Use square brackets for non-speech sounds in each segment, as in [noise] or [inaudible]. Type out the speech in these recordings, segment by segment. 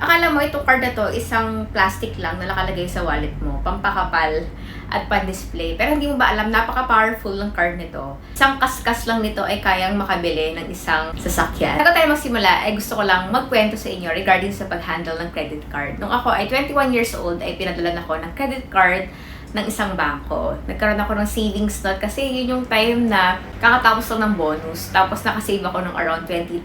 Akala mo itong card na to, isang plastic lang na nakalagay sa wallet mo, pampakapal at pan-display. Pero hindi mo ba alam, napaka-powerful ng card nito. Isang kaskas lang nito ay kayang makabili ng isang sasakyan. Bago tayo magsimula, ay gusto ko lang magkwento sa inyo regarding sa pag-handle ng credit card. Nung ako ay 21 years old, ay pinadalan ako ng credit card ng isang bangko. Nagkaroon ako ng savings note kasi yun yung time na kakatapos lang ng bonus. Tapos nakasave ako ng around 20,000.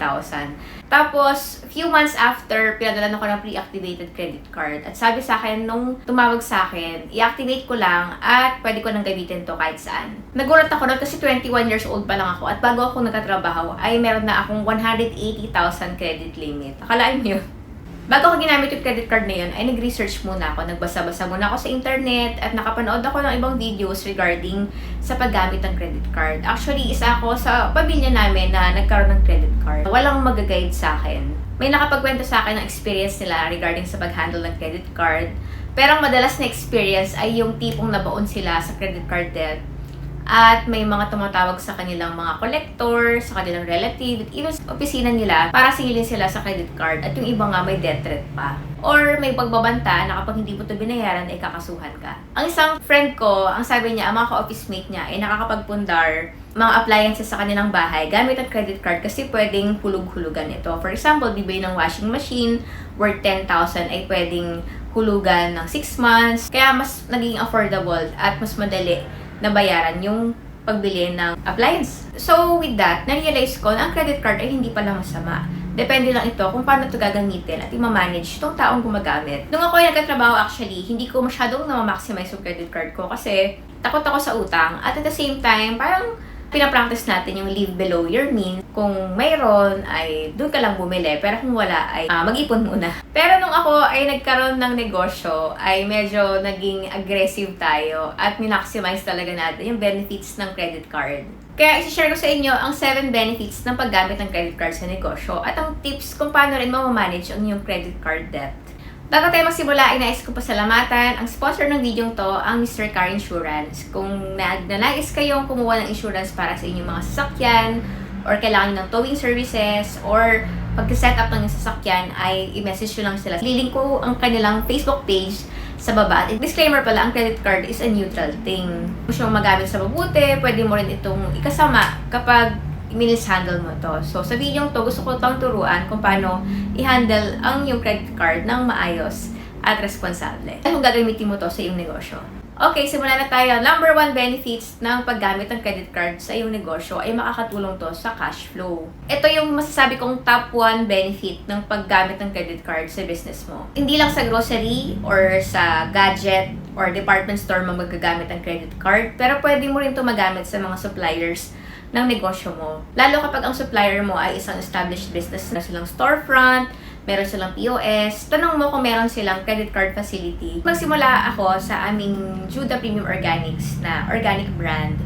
Tapos, few months after, pinadalan ako ng pre-activated credit card. At sabi sa akin, nung tumawag sa akin, i-activate ko lang at pwede ko nang gamitin to kahit saan. Nagulat ako nun kasi 21 years old pa lang ako at bago ako nagkatrabaho ay meron na akong 180,000 credit limit. Akalaan mo yun? Bago ko ginamit yung credit card na yun, ay nag-research muna ako. Nagbasa-basa muna ako sa internet at nakapanood ako ng ibang videos regarding sa paggamit ng credit card. Actually, isa ako sa pamilya namin na nagkaroon ng credit card. Walang mag-guide sa akin. May nakapagkwento sa akin ng experience nila regarding sa pag-handle ng credit card. Pero ang madalas na experience ay yung tipong nabaon sila sa credit card debt at may mga tumatawag sa kanilang mga collector, sa kanilang relative, at even sa opisina nila para singilin sila sa credit card at yung iba nga may death threat pa. Or may pagbabanta na kapag hindi mo ito binayaran ay kakasuhan ka. Ang isang friend ko, ang sabi niya, ang mga ka-office mate niya ay nakakapagpundar mga appliances sa kanilang bahay gamit ang credit card kasi pwedeng hulug-hulugan ito. For example, bibili ng washing machine worth 10,000 ay pwedeng hulugan ng 6 months. Kaya mas naging affordable at mas madali na bayaran yung pagbili ng appliance. So, with that, na-realize ko na ang credit card ay hindi pala masama. Depende lang ito kung paano ito gagamitin at i-manage itong taong gumagamit. Nung ako ay nagkatrabaho actually, hindi ko masyadong na-maximize yung credit card ko kasi takot ako sa utang. At at the same time, parang pinapractice natin yung live below your means. Kung mayroon, ay doon ka lang bumili. Pero kung wala, ay ah, mag-ipon muna. [laughs] Pero nung ako ay nagkaroon ng negosyo, ay medyo naging aggressive tayo at minaximize talaga natin yung benefits ng credit card. Kaya isi-share ko sa inyo ang 7 benefits ng paggamit ng credit card sa negosyo at ang tips kung paano rin ma-manage ang iyong credit card debt. Bago tayo magsimula, inais ko pasalamatan. Ang sponsor ng video to, ang Mr. Car Insurance. Kung nagnanais kayong kumuha ng insurance para sa inyong mga sasakyan, or kailangan ng towing services, or pag-set up ng sasakyan, ay i-message nyo lang sila. Lilink ko ang kanilang Facebook page sa baba. At disclaimer pala, ang credit card is a neutral thing. Kung mong magamit sa mabuti, pwede mo rin itong ikasama kapag minis-handle mo to. So, sa video to, gusto ko itong turuan kung paano i-handle ang yung credit card ng maayos at responsable. Kung gagamitin mo to sa iyong negosyo. Okay, simulan na tayo. Number one benefits ng paggamit ng credit card sa iyong negosyo ay makakatulong to sa cash flow. Ito yung masasabi kong top one benefit ng paggamit ng credit card sa business mo. Hindi lang sa grocery or sa gadget or department store mo magagamit ng credit card, pero pwede mo rin to magamit sa mga suppliers ng negosyo mo. Lalo kapag ang supplier mo ay isang established business na silang storefront, meron silang POS, tanong mo kung meron silang credit card facility. Magsimula ako sa aming Judah Premium Organics na organic brand.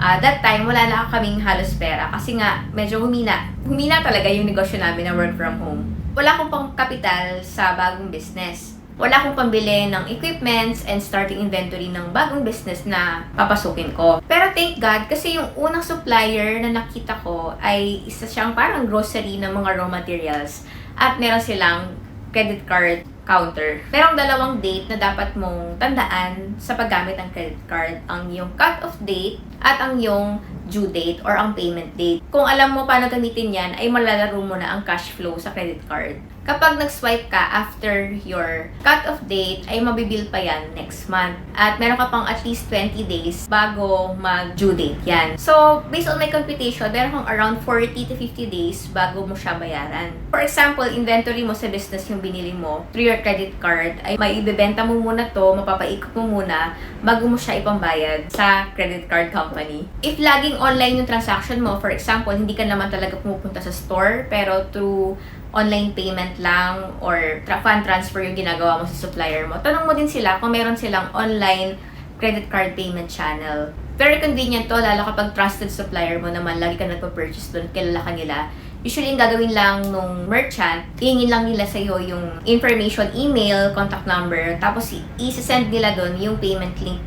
Uh, that time, wala na kaming halos pera kasi nga medyo humina. Humina talaga yung negosyo namin na work from home. Wala akong pang kapital sa bagong business wala akong pambili ng equipments and starting inventory ng bagong business na papasukin ko. Pero thank God, kasi yung unang supplier na nakita ko ay isa siyang parang grocery ng mga raw materials at meron silang credit card counter. Merong dalawang date na dapat mong tandaan sa paggamit ng credit card. Ang yung cut-off date at ang yung due date or ang payment date. Kung alam mo paano gamitin yan, ay malalaro mo na ang cash flow sa credit card. Kapag nag-swipe ka after your cut-off date, ay mabibil pa yan next month. At meron ka pang at least 20 days bago mag-due date yan. So, based on my computation, meron kang around 40 to 50 days bago mo siya bayaran. For example, inventory mo sa business yung binili mo through your credit card, ay may ibebenta mo muna to, mapapaikot mo muna bago mo siya ipambayad sa credit card company. If laging online yung transaction mo, for example, hindi ka naman talaga pumupunta sa store, pero through online payment lang or tra- fund transfer yung ginagawa mo sa supplier mo, tanong mo din sila kung meron silang online credit card payment channel. Very convenient to, lalo kapag trusted supplier mo naman, lagi ka nagpa-purchase doon, kilala ka nila. Usually, yung gagawin lang nung merchant, hingin lang nila sa'yo yung information, email, contact number, tapos i-send nila doon yung payment link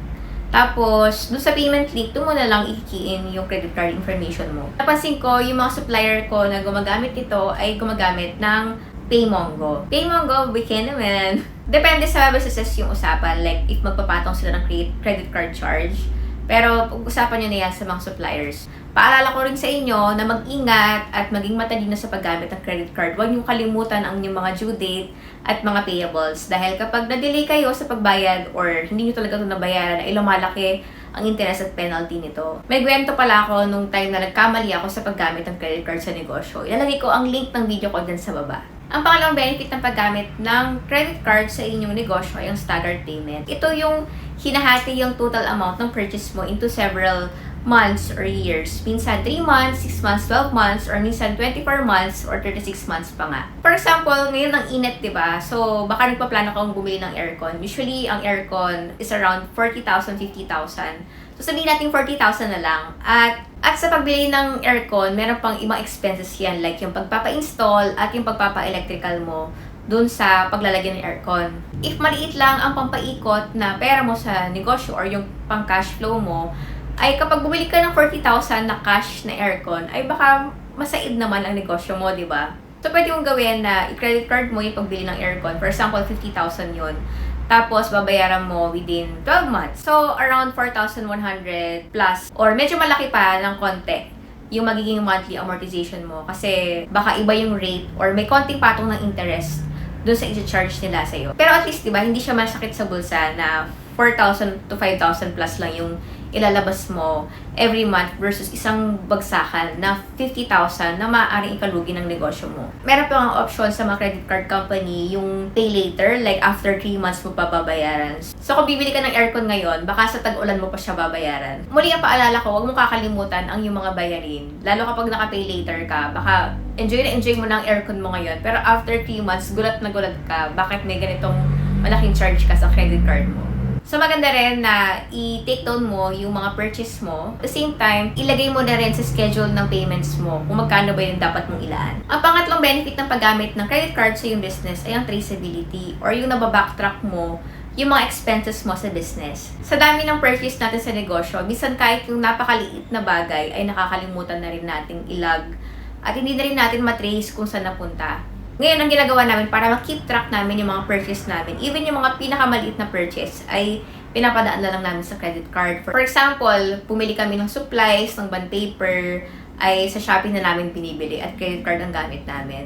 tapos, dun sa payment link, doon mo na lang i-key yung credit card information mo. Napansin ko, yung mga supplier ko na gumagamit nito ay gumagamit ng Paymongo. Paymongo, weekend naman. [laughs] Depende sa businesses yung usapan. Like, if magpapatong sila ng cre- credit card charge. Pero, pag-usapan nyo na yan sa mga suppliers. Paalala ko rin sa inyo na mag-ingat at maging matalino sa paggamit ng credit card. Huwag niyong kalimutan ang inyong mga due date at mga payables. Dahil kapag na-delay kayo sa pagbayad or hindi nyo talaga ito nabayaran, ay lumalaki ang interest at penalty nito. May kwento pala ako nung time na nagkamali ako sa paggamit ng credit card sa negosyo. Ilalagay ko ang link ng video ko dyan sa baba. Ang pangalawang benefit ng paggamit ng credit card sa inyong negosyo ay ang staggered payment. Ito yung hinahati yung total amount ng purchase mo into several months or years. Minsan 3 months, 6 months, 12 months, or minsan 24 months or 36 months pa nga. For example, ngayon ang init, di ba? So, baka nagpaplano kang bumili ng aircon. Usually, ang aircon is around 40,000, 50,000. So, sabihin natin 40,000 na lang. At, at sa pagbili ng aircon, meron pang ibang expenses yan. Like yung pagpapa-install at yung pagpapa-electrical mo dun sa paglalagyan ng aircon. If maliit lang ang pampaikot na pera mo sa negosyo or yung pang cash flow mo, ay kapag bumili ka ng 40,000 na cash na aircon, ay baka masaid naman ang negosyo mo, di ba? So, pwede mong gawin na i-credit card mo yung pagbili ng aircon. For example, 50,000 yun. Tapos, babayaran mo within 12 months. So, around 4,100 plus. Or medyo malaki pa ng konti yung magiging monthly amortization mo. Kasi baka iba yung rate or may konting patong ng interest dun sa i-charge nila sa'yo. Pero at least, di ba, hindi siya masakit sa bulsa na 4,000 to 5,000 plus lang yung ilalabas mo every month versus isang bagsakan na 50,000 na maaaring ikalugi ng negosyo mo. Meron pa ang option sa mga credit card company, yung pay later, like after 3 months mo pa babayaran. So kung bibili ka ng aircon ngayon, baka sa tag-ulan mo pa siya babayaran. Muli ang paalala ko, huwag mong kakalimutan ang yung mga bayarin. Lalo kapag naka-pay later ka, baka enjoy na enjoy mo ng aircon mo ngayon. Pero after 3 months, gulat na gulat ka, bakit may ganitong malaking charge ka sa credit card mo. So, maganda rin na i-take down mo yung mga purchase mo. At the same time, ilagay mo na rin sa schedule ng payments mo kung magkano ba yung dapat mong ilaan. Ang pangatlong benefit ng paggamit ng credit card sa iyong business ay ang traceability or yung nababacktrack mo yung mga expenses mo sa business. Sa dami ng purchase natin sa negosyo, minsan kahit yung napakaliit na bagay ay nakakalimutan na rin nating ilag at hindi na rin natin matrace kung saan napunta. Ngayon, ang ginagawa namin para ma-keep track namin yung mga purchase namin, even yung mga pinakamaliit na purchase, ay pinapadaan na lang namin sa credit card. For example, pumili kami ng supplies, ng bond paper, ay sa Shopee na namin binibili at credit card ang gamit namin.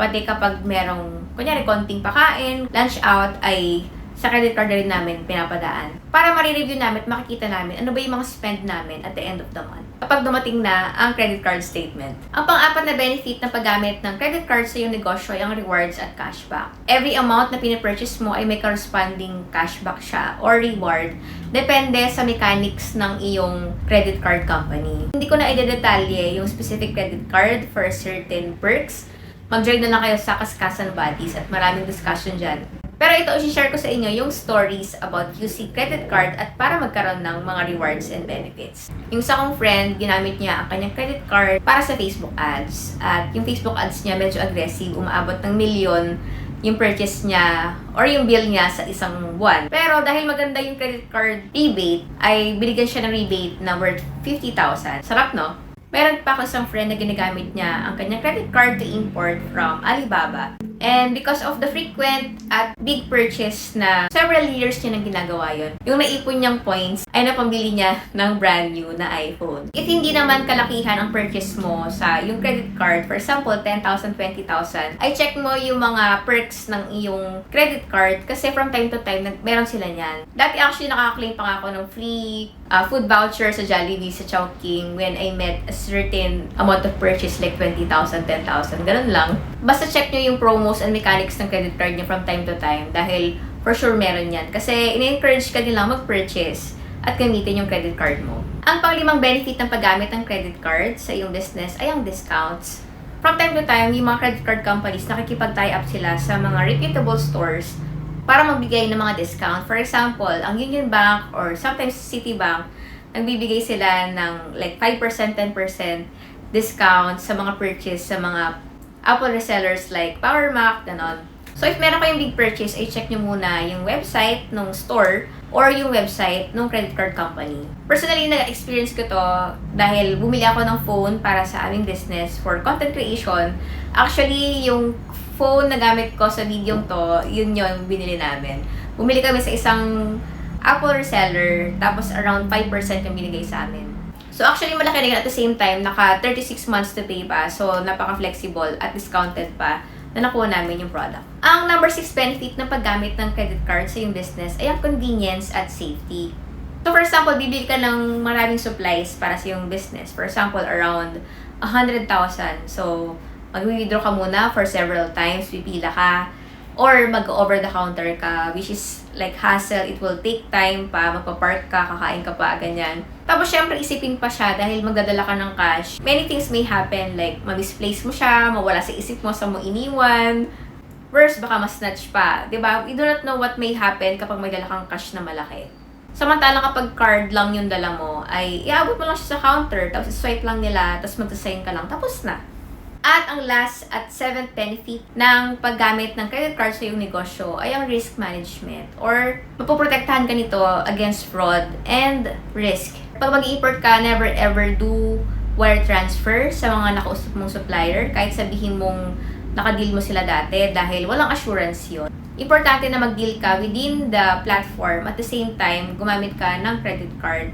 Pati kapag merong, kunyari, konting pakain, lunch out, ay sa credit card na rin namin pinapadaan. Para ma-review namin at makikita namin ano ba yung mga spend namin at the end of the month. Kapag dumating na ang credit card statement. Ang pang-apat na benefit ng paggamit ng credit card sa iyong negosyo ay ang rewards at cashback. Every amount na pinipurchase mo ay may corresponding cashback siya or reward. Depende sa mechanics ng iyong credit card company. Hindi ko na idedetalye yung specific credit card for certain perks. Mag-join na lang kayo sa Kaskasan Buddies at maraming discussion dyan. Pero ito, i-share ko sa inyo yung stories about using credit card at para magkaroon ng mga rewards and benefits. Yung isa kong friend, ginamit niya ang kanyang credit card para sa Facebook ads. At yung Facebook ads niya medyo aggressive, umaabot ng milyon yung purchase niya or yung bill niya sa isang buwan. Pero dahil maganda yung credit card rebate, ay binigyan siya ng rebate na worth 50,000. Sarap, no? Meron pa ako isang friend na ginagamit niya ang kanyang credit card to import from Alibaba. And because of the frequent at big purchase na several years niya nang ginagawa yon, yung naipon niyang points ay napambili niya [laughs] ng brand new na iPhone. If hindi naman kalakihan ang purchase mo sa yung credit card, for example, 10,000, 20,000, ay check mo yung mga perks ng iyong credit card kasi from time to time, meron sila niyan. Dati actually nakaka-claim pa nga ako ng free uh, food voucher sa Jollibee, sa Chowking when I met a certain amount of purchase like 20,000, 10,000, ganun lang. Basta check nyo yung promos and mechanics ng credit card nyo from time to time dahil for sure meron yan. Kasi in-encourage ka nila mag-purchase at gamitin yung credit card mo. Ang panglimang benefit ng paggamit ng credit card sa iyong business ay ang discounts. From time to time, yung mga credit card companies nakikipag-tie up sila sa mga reputable stores para magbigay ng mga discount. For example, ang Union Bank or sometimes Citibank, nagbibigay sila ng like 5%, 10% discount sa mga purchase sa mga Apple resellers like Power Mac, ganon. So, if meron kayong big purchase, ay check nyo muna yung website ng store or yung website ng credit card company. Personally, nag-experience ko to dahil bumili ako ng phone para sa aming business for content creation. Actually, yung phone na gamit ko sa video to, yun yung binili namin. Bumili kami sa isang Apple reseller, tapos around 5% yung binigay sa amin. So actually, malaki rin at the same time, naka 36 months to pay pa. So, napaka-flexible at discounted pa na nakuha namin yung product. Ang number 6 benefit ng paggamit ng credit card sa iyong business ay ang convenience at safety. So, for example, bibili ka ng maraming supplies para sa iyong business. For example, around 100,000. So, mag-withdraw ka muna for several times, pipila ka, or mag-over the counter ka, which is like hassle, it will take time pa, magpa-park ka, kakain ka pa, ganyan. Tapos, syempre, isipin pa siya dahil magdadala ka ng cash. Many things may happen, like, ma-misplace mo siya, mawala sa isip mo, sa mo iniwan, Worse, baka mas-snatch pa. ba? We do not know what may happen kapag may dala kang cash na malaki. Samantalang kapag card lang yung dala mo, ay iabot mo lang siya sa counter, tapos swipe lang nila, tapos magsasign ka lang, tapos na. At ang last at seventh benefit ng paggamit ng credit card sa iyong negosyo ay ang risk management or mapoprotektahan ka nito against fraud and risk. Pag mag-import ka, never ever do wire transfer sa mga nakausap mong supplier kahit sabihin mong nakadeal mo sila dati dahil walang assurance yon. Importante na mag-deal ka within the platform at the same time gumamit ka ng credit card.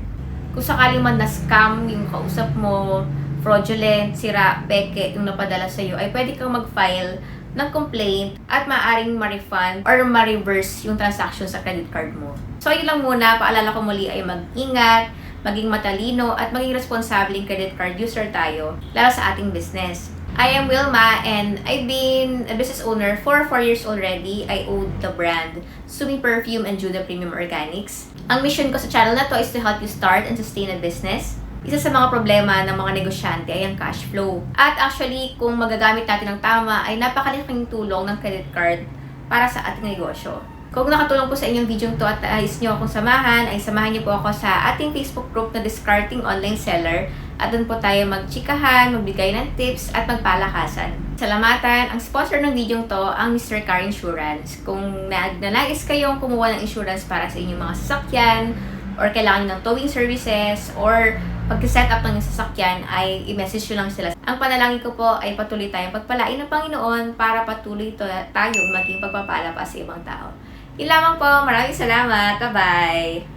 Kung sakali man na-scam yung kausap mo, fraudulent, sira, peke yung napadala sa iyo, ay pwede kang mag-file ng complaint at maaring ma-refund or ma-reverse yung transaction sa credit card mo. So, yun lang muna. Paalala ko muli ay mag-ingat, maging matalino, at maging responsabling credit card user tayo, lalo sa ating business. I am Wilma and I've been a business owner for 4 years already. I own the brand Sumi Perfume and Judah Premium Organics. Ang mission ko sa channel na to is to help you start and sustain a business. Isa sa mga problema ng mga negosyante ay ang cash flow. At actually, kung magagamit natin ng tama, ay napakalaking tulong ng credit card para sa ating negosyo. Kung nakatulong po sa inyong video to at ayos nyo akong samahan, ay samahan niyo po ako sa ating Facebook group na Discarding Online Seller at doon po tayo magchikahan, magbigay ng tips at magpalakasan. Salamatan! Ang sponsor ng video to ang Mr. Car Insurance. Kung nagnanais kayong kumuha ng insurance para sa inyong mga sasakyan or kailangan ng towing services or pag-set up ng sasakyan ay i-message nyo lang sila. Ang panalangin ko po ay patuloy tayong pagpalain ng Panginoon para patuloy tayo maging pagpapala pa sa ibang tao. Yun lamang po. Maraming salamat. Bye-bye!